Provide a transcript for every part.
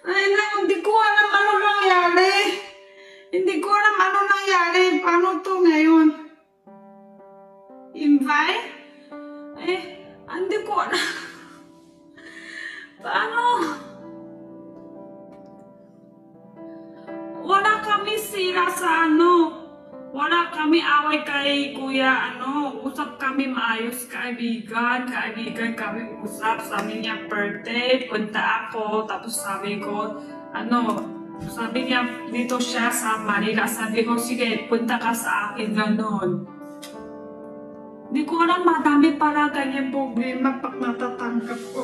Ay na, hindi ko alam ano nangyari. Hindi ko alam ano nangyari. Paano to ngayon? Invite? Eh, hindi ko alam. Paano? Wala kami sira sa ano. Wala kami away kay kuya ano. Usap kami maayos kaibigan. Kaibigan kami usap. Sabi niya birthday. Punta ako. Tapos sabi ko, ano, sabi niya dito siya sa Manila. Sabi ko, sige, punta ka sa akin. Ganon. Di ko alam, madami pala ganyan problema pag natatanggap ko.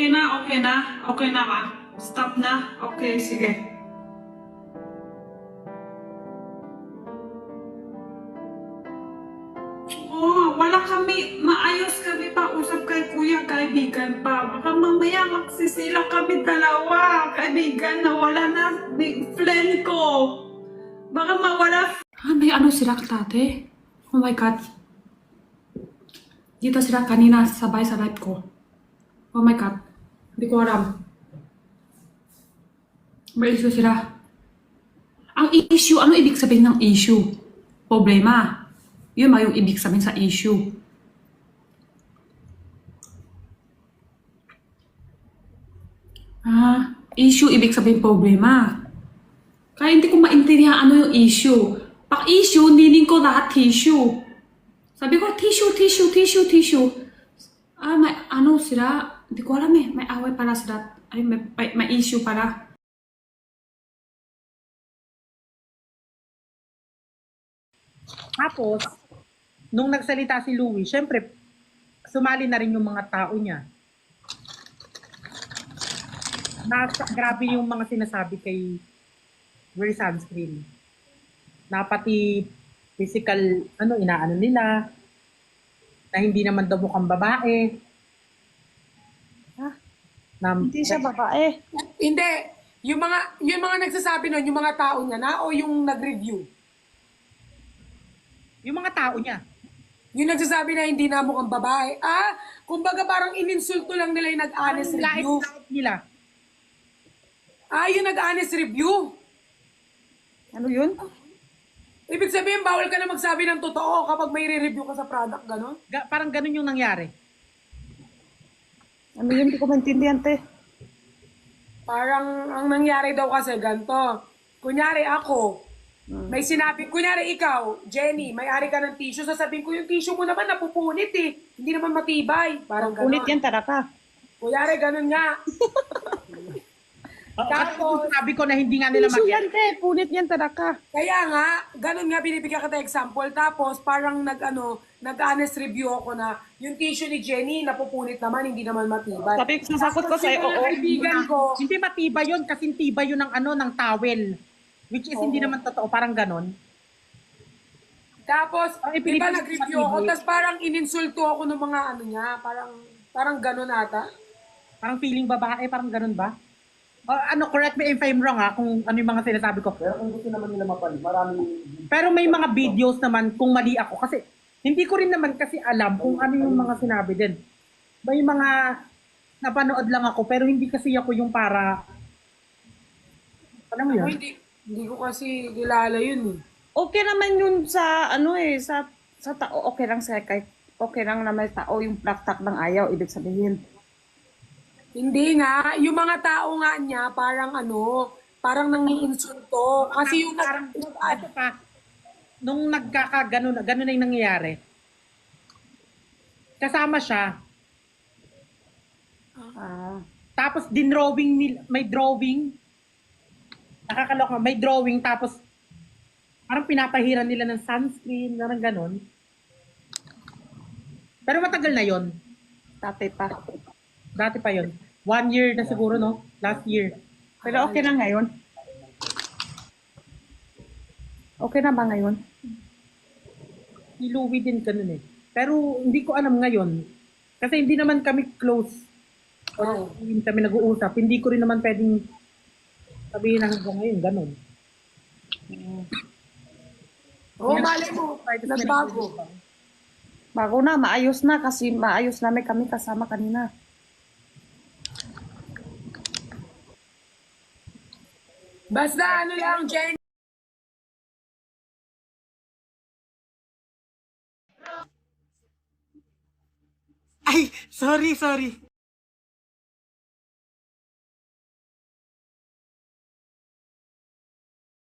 Okay na, okay na, okay na ba? Stop na? Okay, sige. Oo, wala kami, maayos kami pa usap kay kuya, kaibigan pa. Baka mamaya magsisila kami dalawa, kaibigan na wala na big friend ko. Baka mawala. Ah, may ano sila tate? Oh my God. Dito sila kanina sabay sa live ko. Oh my God. Hindi ko alam. May issue sila. Ang issue, ano ibig sabihin ng issue? Problema. Yun ba yung ibig sabihin sa issue? Ah, issue ibig sabihin problema. Kaya hindi ko maintindihan ano yung issue. Pag issue, nining ko lahat tissue. Sabi ko, tissue, tissue, tissue, tissue. Ah, may ano sila, hindi ko alam eh. May away pala sila. Ay, may, may, issue pala. Tapos, nung nagsalita si Louie, syempre, sumali na rin yung mga tao niya. Nasa, grabe yung mga sinasabi kay Wear Sunscreen. Na pati physical, ano, inaano nila, na hindi naman daw mukhang babae. Ah, na, Hindi siya babae. Hindi. Yung mga, yung mga nagsasabi nun, yung mga tao niya na o yung nag-review? yung mga tao niya. Yung nagsasabi na hindi na mukhang babae. Ah, kumbaga parang ininsulto lang nila yung nag-honest Ang review. lait-lait nila. Ah, yung nag-honest review. Ano yun? Ibig sabihin, bawal ka na magsabi ng totoo kapag may re-review ka sa product, gano'n? Ga- parang ganun yung nangyari. Ano yun? Hindi ko maintindihan, te. Parang ang nangyari daw kasi ganito. Kunyari ako, may sinabi, kunyari ikaw, Jenny, may-ari ka ng tissue, sasabihin ko yung tissue mo naman napupunit eh. Hindi naman matibay. Parang gano'n. Ulit yan, taraka. Kunyari, ganun nga. Tapos- sabi ko na hindi nga nila Issue mag yan, te. Punit yan, taraka. Kaya nga, ganun nga binibigyan kita example. Tapos parang nag ano, nag-honest review ako na yung tissue ni Jenny napupunit naman, hindi naman matibay. Sabi, sasakot ko Tapos sa'yo, yung mga oo. kaibigan ko, Hindi matibay yun kasi tibay yun ng ano, ng towel. Which is hindi naman totoo, parang ganon. tapos, Ang di ba nag-review ako, tapos parang ininsulto ako ng mga ano niya, parang, parang ganun ata. Parang feeling babae, parang ganun ba? O, ano, correct me if I'm wrong ha, kung ano yung mga sinasabi ko. Pero kung gusto naman nila mapali, maraming Pero may mga videos naman kung mali ako kasi hindi ko rin naman kasi alam kung ano yung mga sinabi din. May mga napanood lang ako pero hindi kasi ako yung para alam mo Ako yun? hindi, hindi ko kasi kilala yun eh. Okay naman yun sa, ano eh, sa, sa tao, okay lang sa kahit okay lang na may tao yung plaktak ng ayaw, ibig sabihin. Hindi nga, yung mga tao nga niya, parang ano, parang nangiinsulto. Kasi yung parang ito pa nung nagkakagano na ganun na yung nangyayari. Kasama siya. Ah, Tapos dinrawing nil may drawing. Nakakaloka, may drawing tapos parang pinapahiran nila ng sunscreen, parang ganun. Pero matagal na yon. tate pa. Dati pa yon. One year na siguro, no? Last year. Pero okay na ngayon. Okay na ba ngayon? Si Louie din ganun eh. Pero hindi ko alam ngayon. Kasi hindi naman kami close. Oo. Hindi kami nag-uusap. Hindi ko rin naman pwedeng sabihin hanggang ngayon, ganun. Oo, malay mo, nagbago. Bago na, maayos na kasi maayos namin kami kasama kanina. Basta ano lang, Jenny. Ay, sorry, sorry.